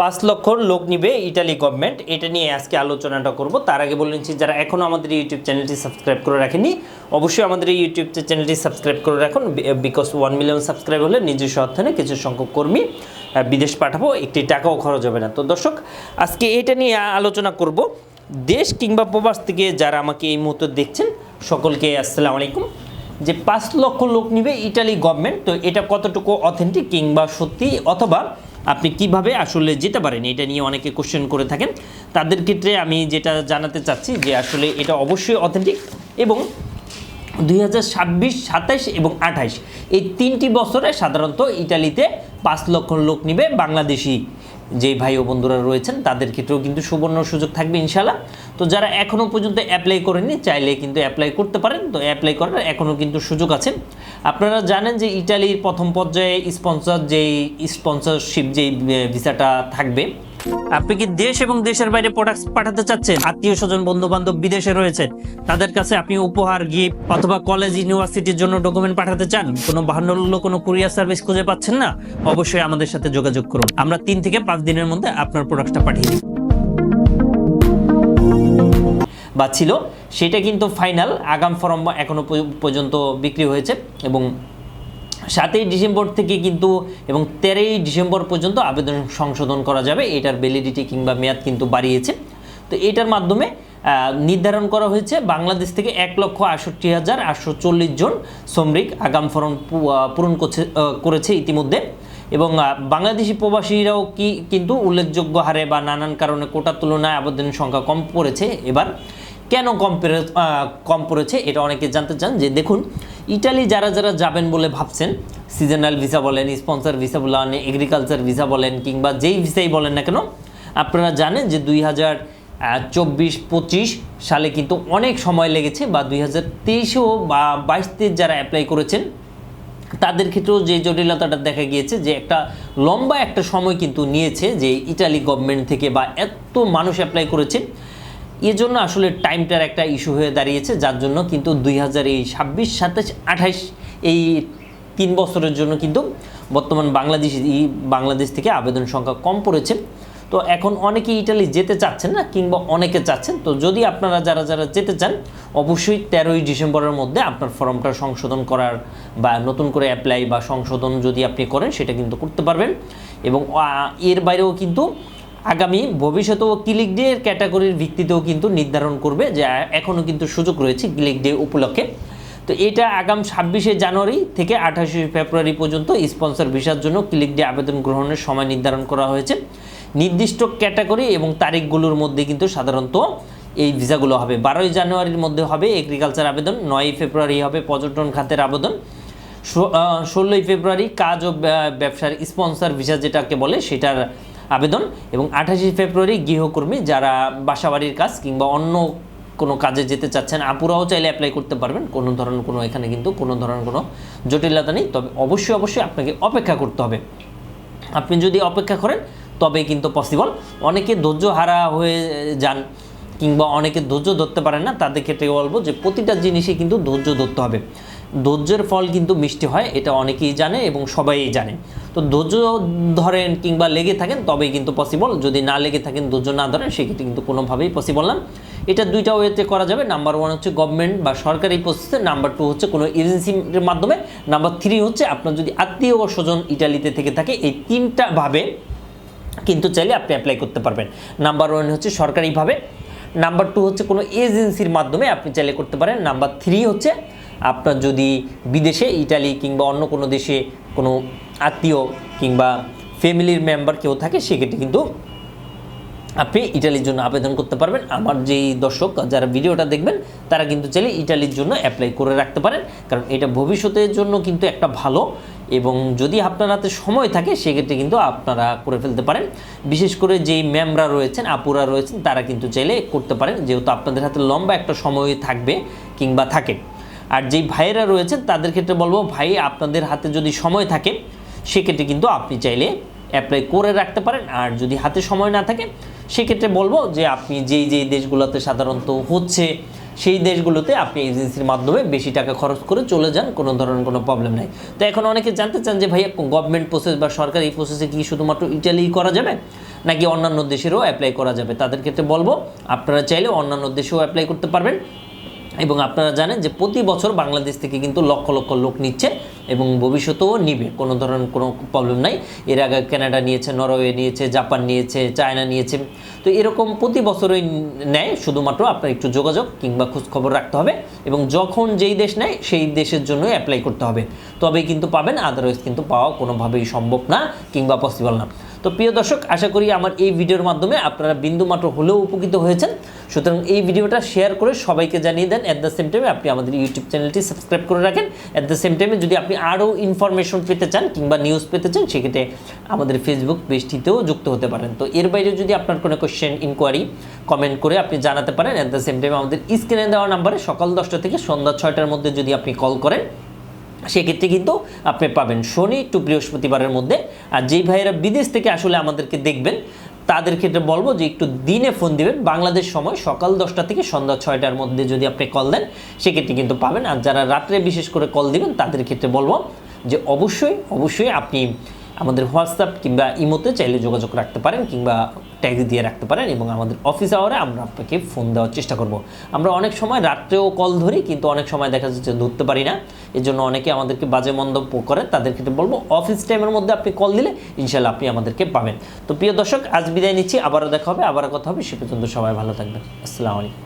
পাঁচ লক্ষ লোক নিবে ইটালি গভর্নমেন্ট এটা নিয়ে আজকে আলোচনাটা করব। তার আগে বলে নিচ্ছি, যারা এখনও আমাদের ইউটিউব চ্যানেলটি সাবস্ক্রাইব করে রাখেনি অবশ্যই আমাদের এই ইউটিউব চ্যানেলটি সাবস্ক্রাইব করে রাখুন বিকজ ওয়ান মিলিয়ন সাবস্ক্রাইব হলে নিজস্ব অর্থনে কিছু সংখ্যক কর্মী বিদেশ পাঠাবো, একটি টাকাও খরচ হবে না। তো দর্শক, আজকে এটা নিয়ে আলোচনা করব। দেশ কিংবা প্রবাস থেকে যারা আমাকে এই মুহূর্তে দেখছেন, সকলকে আসসালামু আলাইকুম। যে পাঁচ লক্ষ লোক নিবে ইটালি গভর্নমেন্ট তো এটা কতটুকু অথেন্টিক কিংবা সত্যি? অথবা আপনি কীভাবে আসলে যেতে পারেন? এটা নিয়ে অনেকে কোশ্চেন করে থাকেন। তাদের ক্ষেত্রে আমি যেটা জানাতে চাচ্ছি যে আসলে এটা অবশ্যই অথেন্টিক এবং দুই হাজার এবং আঠাইশ এই তিনটি বছরে সাধারণত ইটালিতে পাঁচ লক্ষ লোক নিবে বাংলাদেশি যে ভাই ও বন্ধুরা রয়েছেন, তাদের ক্ষেত্রেও কিন্তু সুবর্ণ সুযোগ থাকবে ইনশাল্লাহ তো যারা এখনও পর্যন্ত অ্যাপ্লাই করেননি, চাইলে কিন্তু অ্যাপ্লাই করতে পারেন। তো অ্যাপ্লাই করার এখনও কিন্তু সুযোগ আছে। আপনারা জানেন যে ইটালির প্রথম পর্যায়ে স্পন্সর যেই স্পন্সরশিপ যেই ভিসাটা থাকবে। আপনি কি দেশ এবং দেশের বাইরে প্রোডাক্ট পাঠাতে চাচ্ছেন? আত্মীয় স্বজন বন্ধু বান্ধব বিদেশে রয়েছেন তাদের কাছে আপনি উপহার গিফট অথবা কলেজ ইউনিভার্সিটির জন্য ডকুমেন্ট পাঠাতে চান? কোনো বাহান্ন কোনো কুরিয়ার সার্ভিস খুঁজে পাচ্ছেন না? অবশ্যই আমাদের সাথে যোগাযোগ করুন। আমরা তিন থেকে পাঁচ দিনের মধ্যে আপনার প্রোডাক্টটা পাঠিয়ে দিই। বা ছিল সেটা কিন্তু ফাইনাল আগাম ফর্ম এখনও পর্য- পর্যন্ত বিক্রি হয়েছে এবং সাতই ডিসেম্বর থেকে কিন্তু এবং তেরোই ডিসেম্বর পর্যন্ত আবেদন সংশোধন করা যাবে। এটার ভ্যালিডিটি কিংবা মেয়াদ কিন্তু বাড়িয়েছে। তো এটার মাধ্যমে নির্ধারণ করা হয়েছে বাংলাদেশ থেকে এক লক্ষ আটষট্টি হাজার আটশো চল্লিশ জন শ্রমিক আগাম ফরম পূরণ করছে করেছে ইতিমধ্যে। এবং বাংলাদেশি প্রবাসীরাও কি, কিন্তু উল্লেখযোগ্য হারে বা নানান কারণে কোটার তুলনায় আবেদনের সংখ্যা কম পড়েছে। এবার কেন কম কম পড়েছে এটা অনেকে জানতে চান যে দেখুন, ইটালি যারা যারা যাবেন বলে ভাবছেন সিজনাল ভিসা বলেন স্পন্সর ভিসা বলেন এগ্রিকালচার ভিসা বলেন, কিংবা যেই ভিসাই বলেন না কেন, আপনারা জানেন যে দুই হাজার চব্বিশ পঁচিশ সালে কিন্তু অনেক সময় লেগেছে বা দুই হাজার তেইশেও বা বাইশ তেইশ যারা অ্যাপ্লাই করেছেন, তাদের ক্ষেত্রেও যে জটিলতাটা দেখা গিয়েছে যে একটা লম্বা একটা সময় কিন্তু নিয়েছে যে ইটালি গভর্নমেন্ট থেকে বা এত মানুষ অ্যাপ্লাই করেছে এজন্য আসলে টাইমটার একটা ইস্যু হয়ে দাঁড়িয়েছে, যার জন্য কিন্তু দুই হাজার এই ছাব্বিশ, সাতাশ আঠাইশ এই তিন বছরের জন্য কিন্তু বর্তমান বাংলাদেশ বাংলাদেশ থেকে আবেদন সংখ্যা কম পড়েছে। তো এখন অনেকে ইটালি যেতে চাচ্ছেন না, কিংবা অনেকে চাচ্ছেন। তো যদি আপনারা যারা যারা যেতে চান, অবশ্যই তেরোই ডিসেম্বরের মধ্যে আপনার ফর্মটা সংশোধন করার বা নতুন করে অ্যাপ্লাই বা সংশোধন যদি আপনি করেন, সেটা কিন্তু করতে পারবেন। এবং এর বাইরেও কিন্তু আগামী ভবিষ্যতেও ক্লিক ডে এর ক্যাটাগরির ভিত্তিতেও কিন্তু নির্ধারণ করবে যে এখনও কিন্তু সুযোগ রয়েছে ক্লিক ডে উপলক্ষে। তো এটা আগাম ছাব্বিশে জানুয়ারি থেকে আঠাশে ফেব্রুয়ারি পর্যন্ত স্পন্সর ভিসার জন্য ক্লিক ডে আবেদন গ্রহণের সময় নির্ধারণ করা হয়েছে। নির্দিষ্ট ক্যাটাগরি এবং তারিখগুলোর মধ্যে কিন্তু সাধারণত এই ভিসাগুলো হবে। বারোই জানুয়ারির মধ্যে হবে এগ্রিকালচার আবেদন, নয়ই ফেব্রুয়ারি হবে পর্যটন খাতের আবেদন ষোলোই ফেব্রুয়ারি কাজ ও ব্যবসার স্পন্সর ভিসা যেটাকে বলে সেটার আবেদন এবং আঠাশে ফেব্রুয়ারি গৃহকর্মী যারা বাসাবাড়ির কাজ কিংবা অন্য কোনো কাজে যেতে চাচ্ছেন, আপুরাও চাইলে অ্যাপ্লাই করতে পারবেন। কোনো ধরনের কোনো এখানে কিন্তু কোনো ধরনের কোনো জটিলতা নেই। তবে অবশ্যই অবশ্যই আপনাকে অপেক্ষা করতে হবে। আপনি যদি অপেক্ষা করেন তবে কিন্তু পসিবল অনেকে ধৈর্য হারা হয়ে যান কিংবা অনেকে ধৈর্য ধরতে পারেন না, তাদের ক্ষেত্রে বলব যে প্রতিটা জিনিসে কিন্তু ধৈর্য ধরতে হবে। ধৈর্যের ফল কিন্তু মিষ্টি হয়, এটা অনেকেই জানে এবং সবাই জানে। তো ধৈর্য ধরেন কিংবা লেগে থাকেন, তবেই কিন্তু পসিবল যদি না লেগে থাকেন ধৈর্য না ধরেন, সেক্ষেত্রে কিন্তু কোনোভাবেই পসিবল না। এটা দুইটা ওয়েতে করা যাবে। নাম্বার ওয়ান হচ্ছে গভর্নমেন্ট বা সরকারি প্রসেসে নাম্বার টু হচ্ছে কোনো এজেন্সির মাধ্যমে। নাম্বার থ্রি হচ্ছে আপনার যদি আত্মীয় ও স্বজন ইটালিতে থেকে থাকে, এই তিনটা ভাবে কিন্তু চাইলে আপনি অ্যাপ্লাই করতে পারবেন। নাম্বার ওয়ান হচ্ছে সরকারিভাবে। নাম্বার টু হচ্ছে কোনো এজেন্সির মাধ্যমে আপনি চাইলে করতে পারেন। নাম্বার থ্রি হচ্ছে আপনার যদি বিদেশে ইটালি কিংবা অন্য কোনো দেশে কোনো আত্মীয় কিংবা ফ্যামিলির মেম্বার কেউ থাকে, সেক্ষেত্রে কিন্তু আপনি ইটালির জন্য আবেদন করতে পারবেন। আমার যেই দর্শক যারা ভিডিওটা দেখবেন, তারা কিন্তু চাইলে ইটালির জন্য অ্যাপ্লাই করে রাখতে পারেন। কারণ এটা ভবিষ্যতের জন্য কিন্তু একটা ভালো এবং যদি আপনার হাতে সময় থাকে, সেক্ষেত্রে কিন্তু আপনারা করে ফেলতে পারেন। বিশেষ করে যেই ম্যামরা রয়েছেন, আপুরা রয়েছেন, তারা কিন্তু চাইলে করতে পারেন, যেহেতু আপনাদের হাতে লম্বা একটা সময় থাকবে কিংবা থাকে। আর যেই ভাইয়েরা রয়েছেন, তাদের ক্ষেত্রে বলব, ভাই, আপনাদের হাতে যদি সময় থাকে, সেক্ষেত্রে কিন্তু আপনি চাইলে অ্যাপ্লাই করে রাখতে পারেন। আর যদি হাতে সময় না থাকে, সেক্ষেত্রে বলব যে, আপনি যেই যেই দেশগুলোতে সাধারণত হচ্ছে সেই দেশগুলোতে আপনি এজেন্সির মাধ্যমে বেশি টাকা খরচ করে চলে যান, কোনো ধরনের কোনো প্রবলেম নেই। তো এখন অনেকে জানতে চান যে ভাইয়া গভর্নমেন্ট প্রসেস বা সরকারি প্রসেসে কি শুধুমাত্র ইটালি করা যাবে? নাকি অন্যান্য দেশেরও অ্যাপ্লাই করা যাবে? তাদের ক্ষেত্রে বলব, আপনারা চাইলে অন্যান্য দেশেও অ্যাপ্লাই করতে পারবেন। এবং আপনারা জানেন যে প্রতি বছর বাংলাদেশ থেকে কিন্তু লক্ষ লক্ষ লোক নিচ্ছে। এবং ভবিষ্যতেও নিবে। কোনো ধরনের কোনো প্রবলেম নাই। এর আগে কানাডা নিয়েছে নরওয়ে নিয়েছে জাপান নিয়েছে চায়না নিয়েছে। তো এরকম প্রতি বছরই নেয়। শুধুমাত্র আপনার একটু যোগাযোগ কিংবা খোঁজখবর রাখতে হবে এবং যখন যেই দেশ নেয়, সেই দেশের জন্য অ্যাপ্লাই করতে হবে। তবেই কিন্তু পাবেন আদারওয়াইজ কিন্তু পাওয়া কোনোভাবেই সম্ভব না কিংবা পসিবল না। তো প্রিয় দর্শক, আশা করি আমার এই ভিডিওর মাধ্যমে আপনারা বিন্দু বিন্দুমাত্র হলেও উপকৃত হয়েছেন। সুতরাং এই ভিডিওটা শেয়ার করে সবাইকে জানিয়ে দেন অ্যাট দ্য সেম টাইমে আপনি আমাদের ইউটিউব চ্যানেলটি সাবস্ক্রাইব করে রাখেন। অ্যাট দ্য সেম টাইমে যদি আপনি আরও ইনফরমেশন পেতে চান কিংবা নিউজ পেতে চান, সেক্ষেত্রে আমাদের ফেসবুক পেজটিতেও যুক্ত হতে পারেন। তো এর বাইরে যদি আপনার কোনো কোয়েশ্চেন ইনকোয়ারি কমেন্ট করে আপনি জানাতে পারেন অ্যাট দ্য সেম টাইমে আমাদের স্ক্রিনে দেওয়া নাম্বারে সকাল দশটা থেকে সন্ধ্যা ছয়টার মধ্যে যদি আপনি কল করেন সেক্ষেত্রে কিন্তু আপনি পাবেন শনি টু বৃহস্পতিবারের মধ্যে। আর যেই ভাইয়েরা বিদেশ থেকে আসলে আমাদেরকে দেখবেন, তাদের ক্ষেত্রে বলব যে একটু দিনে ফোন দিবেন। বাংলাদেশ সময় সকাল দশটা থেকে সন্ধ্যা ছয়টার মধ্যে যদি আপনি কল দেন, সেক্ষেত্রে কিন্তু পাবেন। আর যারা রাত্রে বিশেষ করে কল দিবেন, তাদের ক্ষেত্রে বলব যে অবশ্যই অবশ্যই আপনি আমাদের হোয়াটসঅ্যাপ কিংবা ইমোতে চাইলে যোগাযোগ রাখতে পারেন কিংবা ট্যাগ দিয়ে রাখতে পারেন এবং আমাদের অফিস আওয়ারে আমরা আপনাকে ফোন দেওয়ার চেষ্টা করব। আমরা অনেক সময় রাত্রেও কল ধরি, কিন্তু অনেক সময় দেখা যাচ্ছে ধরতে পারি না। এর জন্য অনেকে আমাদেরকে বাজে মন্তব্য করে, তাদের ক্ষেত্রে বলব অফিস টাইমের মধ্যে আপনি কল দিলে ইনশাল্লাহ আপনি আমাদেরকে পাবেন। তো প্রিয় দর্শক, আজ বিদায় নিচ্ছি, আবারও দেখা হবে, আবারও কথা হবে, সে পর্যন্ত সবাই ভালো থাকবেন। আসসালামু আলাইকুম।